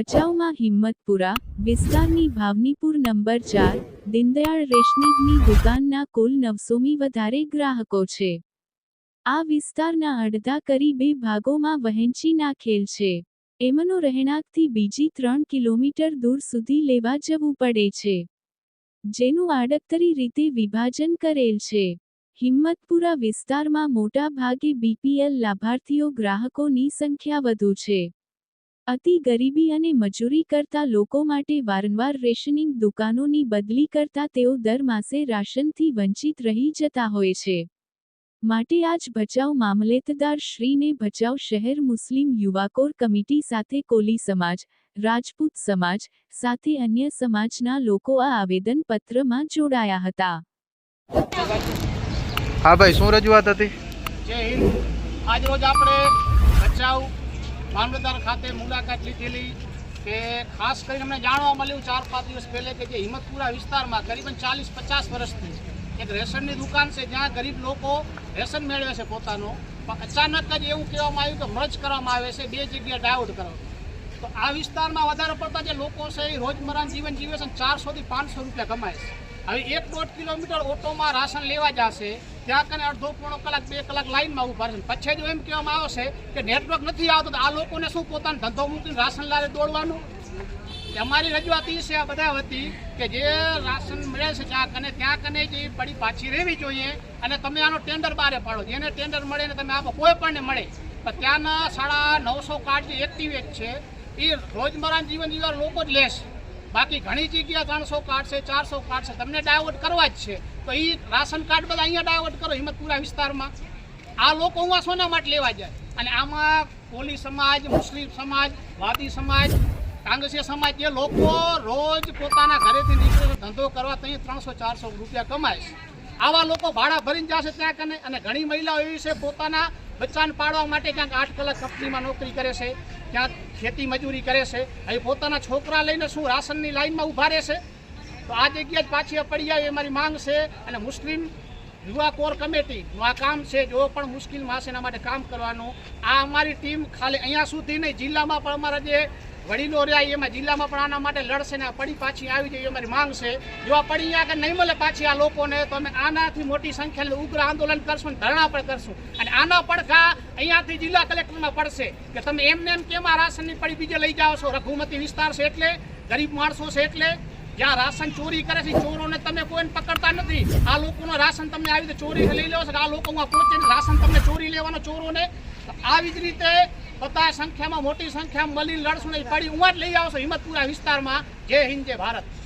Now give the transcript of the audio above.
ભચાઉમાં હિંમતપુરા વિસ્તારની ભાવનીપુર નંબર ચાર, દીનદયાળ રેશનિકની દુકાનના કુલ નવસોમી વધારે ગ્રાહકો છે. આ વિસ્તારના અડધા કરી બે ભાગોમાં વહેંચી નાખેલ છે. એમનો રહેણાંકથી બીજી ત્રણ કિલોમીટર દૂર સુધી લેવા જવું પડે છે. જેનું આડકતરી રીતે વિભાજન કરેલ છે. હિંમતપુરા વિસ્તારમાં મોટા ભાગે બીપીએલ લાભાર્થીઓ ગ્રાહકોની સંખ્યા વધુ છે. અતિ ગરીબી અને મજૂરી કરતા લોકો માટે વારંવાર રેશનિંગ દુકાનોની બદલી કરતા તેઓ દર માસે રાશનથી વંચિત રહી જતા હોય છે. માટે આજ ભચાઉ મામલેતદાર શ્રીને ભચાઉ શહેર મુસ્લિમ યુવાકોર કમિટી સાથે કોલી સમાજ રાજપૂત સમાજ સાથે અન્ય સમાજના લોકો આ આવેદન પત્રમાં જોડાયા હતા. હા ભાઈ શું રજૂઆત હતી? જય હિન્દ. આજરોજ આપણે ભચાઉ મામલતદાર ખાતે મુલાકાત લીધેલી કે ખાસ કરીને અમને જાણવા મળ્યું ચાર, પાંચ દિવસ પહેલે કે જે હિંમતપુરા વિસ્તારમાં કરીબન ચાલીસ, પચાસ વર્ષથી એક રેશનની દુકાન છે જ્યાં ગરીબ લોકો રેશન મેળવે છે પોતાનો. પણ અચાનક જ એવું કહેવામાં આવ્યું કે મર્જ કરવામાં આવે છે, બે જગ્યાએ ડાયવર્ટ કરવા તો આ વિસ્તારમાં વધારે પડતા જે લોકો છે એ રોજમરાનું જીવન જીવે છે ચારસોથી પાંચસો રૂપિયા કમાય છે. હવે એક દોઢ કિલોમીટર ઓટોમાં રાશન લેવા જશે, ત્યાં કને અડધો પોણો કલાક, બે કલાક લાઈનમાં ઊભા રહેશે. પછી જો એમ કહેવામાં આવશે કે નેટવર્ક નથી આવતું આ લોકોને શું પોતાનો ધંધો મૂકીને રાશન લાવે દોડવાનું? અમારી રજૂઆત એ છે આ બધા વતી કે જે રાશન મળે છે જ્યાં કને, ત્યાં કને જે પડી પાછી રહેવી જોઈએ અને તમે આનો ટેન્ડર બારે પાડો. જેને ટેન્ડર મળે ને તમે આપો કોઈ પણને મળે. પણ ત્યાંના સાડા નવસો કાર્ડ જે એક્ટિવેટ છે એ રોજમર્રાના જીવન જીવવા લોકો જ લેશે. બાકી ઘણી જગ્યા ત્રણસો કાર્ડ છે, ચારસો કાર્ડ છે. તમને ડાયવર્ટ કરવા જ છે. તો એ રાશન કાર્ડ બધા અહીંયા ડાયવર્ટ કરો, હિંમતપુરા વિસ્તારમાં. આ લોકો હું શોના માટે લેવા જાય. અને આમાં કોલી સમાજ, મુસ્લિમ સમાજ, વાદી સમાજ કાંગ્રેસી સમાજ જે લોકો રોજ પોતાના ઘરેથી નીકળે ધંધો કરવા ત્યાં ત્રણસો, ચારસો રૂપિયા કમાય છે. આવા લોકો ભાડા ભરીને જશે ત્યાં કને? અને ઘણી મહિલાઓ એવી છે પોતાના બચ્ચાને પાડવા માટે ક્યાંક આઠ કલાક કંપનીમાં નોકરી કરે છે. ક્યાંક ખેતી મજૂરી કરે છે? હવે પોતાના છોકરા લઈને શું રાશનની લાઈનમાં ઊભા રહેશે? તો આ જગ્યા જ પાછી પડી જાય એ મારી માંગ છે અને મુસ્લિમ યુવા કોર કમિટીનું આ કામ છે, જો પણ મુશ્કેલમાં હશે એના માટે કામ કરવાનું. આ અમારી ટીમ ખાલી અહીંયા સુધી નહીં, જિલ્લામાં પણ અમારા જે વડીલો રહ્યા એમાં જિલ્લામાં પણ આના માટે લડશે ને આ પડી પાછી આવી જાય અમારી માંગ છે. જો આ પડી આગળ નહીં મળે પાછી આ લોકોને, તો અમે આનાથી મોટી સંખ્યાને ઉગ્ર આંદોલન કરશું અને ધરણા પણ કરશું. અને આના પડઘા અહીંયાથી જિલ્લા કલેક્ટરમાં પડશે કે તમે એમને એમ કેમ આ રાશનની પડી બીજે લઈ જાઓ છો? રઘુમતી વિસ્તાર છે એટલે, ગરીબ માણસો છે એટલે જ્યાં રાશન ચોરી કરે છે, ચોરોને તમે કોઈને પકડતા નથી. આ લોકોનો રાશન તમને આવી રીતે ચોરી લઈ લેવો છે, આ લોકો પહોંચીને રાશન તમને ચોરી લેવાનો ચોરોને. આવી જ રીતે બધા સંખ્યામાં, મોટી સંખ્યામાં મળી લડશું ને પડી ઉવા જ લઈ આવશો હિંમતપુરા વિસ્તારમાં. જય હિન્દ, જય ભારત.